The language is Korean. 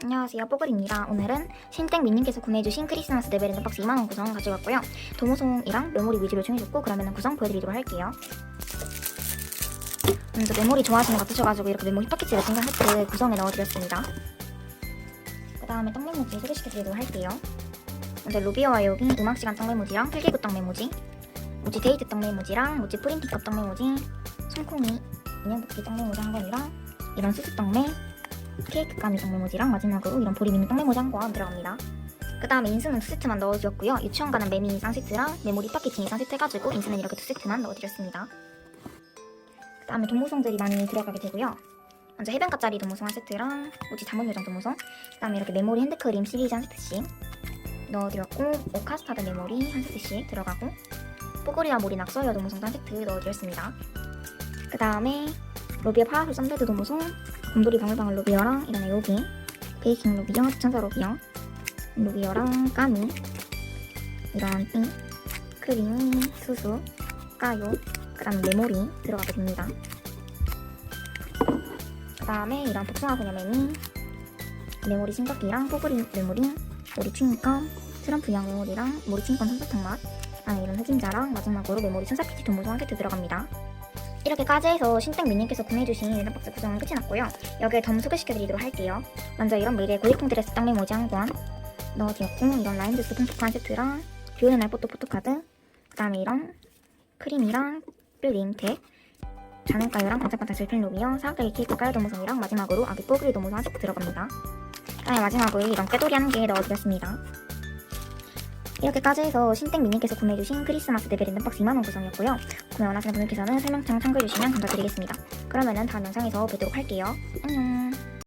안녕하세요. 뽀글입니다. 오늘은 신땡 민님께서 구매해주신 크리스마스 네베랜드 박스 2만원 구성 가져갔고요. 도모송이랑 메모리 위주로 요청해줬고 그러면 구성 보여드리도록 할게요. 먼저 메모리 좋아하시는 것 같으셔가지고 이렇게 메모리 파키지 레팅과 세트 구성에 넣어드렸습니다. 그 다음에 떡 메모지 소개시켜드리도록 할게요. 먼저 루비어와 여기 음악시간 떡 메모지랑 필기구 떡 메모지 모지 데이트 떡 메모지랑 모지 프린티컵 떡 메모지 손콩이 인형 뽑기 떡 메모지 한 건이랑 이런 수수 떡메 케이크 가미 떡메모지랑 마지막으로 이런 보리 미니 권 들어갑니다. 그 다음에 인스는 두 세트만 넣어주었고요. 유치원 가는 매미 쌍세트랑 메모리 파키팅 쌍세트 해가지고 인스는 이렇게 두 세트만 넣어드렸습니다. 그 다음에 도무송들이 많이 들어가게 되고요. 먼저 해변가짜리 도무송 한 세트랑 모지 잠옷 요정 도무송 그 다음에 이렇게 메모리 핸드크림 시리즈 한 세트씩 넣어드렸고 오카스타드 메모리 한 세트씩 들어가고 뽀글이와 모리 낙서여 도무송도 한 세트 넣어드렸습니다. 그 다음에 로비어 파라솔 썬베드 도무송 곰돌이 방울방울 로비어랑 이런 여기 베이킹 로비어, 천사 로비어. 로비어랑 까미. 이런 띵 크림, 수수, 까요. 그 다음에 메모리 들어가게 됩니다. 그 다음에 이런 복숭아 소녀 메미 메모리 심각기랑 뽀글이 메모리 모리 튜니껌 트럼프 양 메모리랑 모리 칭건 솜사탕 맛 그다음에 이런 흑임자랑 마지막으로 메모리 천사 피티 도무송 한 세트 들어갑니다 이렇게까지 해서 신땡 미님께서 구매해주신 랜덤박스 구성은 끝이 났고요. 여기에 덤 소개시켜드리도록 할게요. 먼저 이런 미래 고리콩 드레스 땅메 모지 한권 넣어드렸고 이런 라인드스 폼포칸 세트랑 비오는 날 포토 포토카드 그 다음에 이런 크림이랑 뾰림 덱 자는가유랑 반짝반짝 슬픈 로비어 사각다리 케이크 까요 도무성이랑 마지막으로 아기 뽀글이 도무성 한 세트 들어갑니다. 그다음에 마지막으로 이런 꾀돌이 한 개 넣어드렸습니다. 이렇게까지 해서 신땡 미님께서 구매해주신 크리스마스 데뷔 랜덤박스 2만원 구성이었고요. 구매 원하시는 분들께서는 설명창 참고해주시면 감사드리겠습니다. 그러면은 다음 영상에서 뵙도록 할게요. 안녕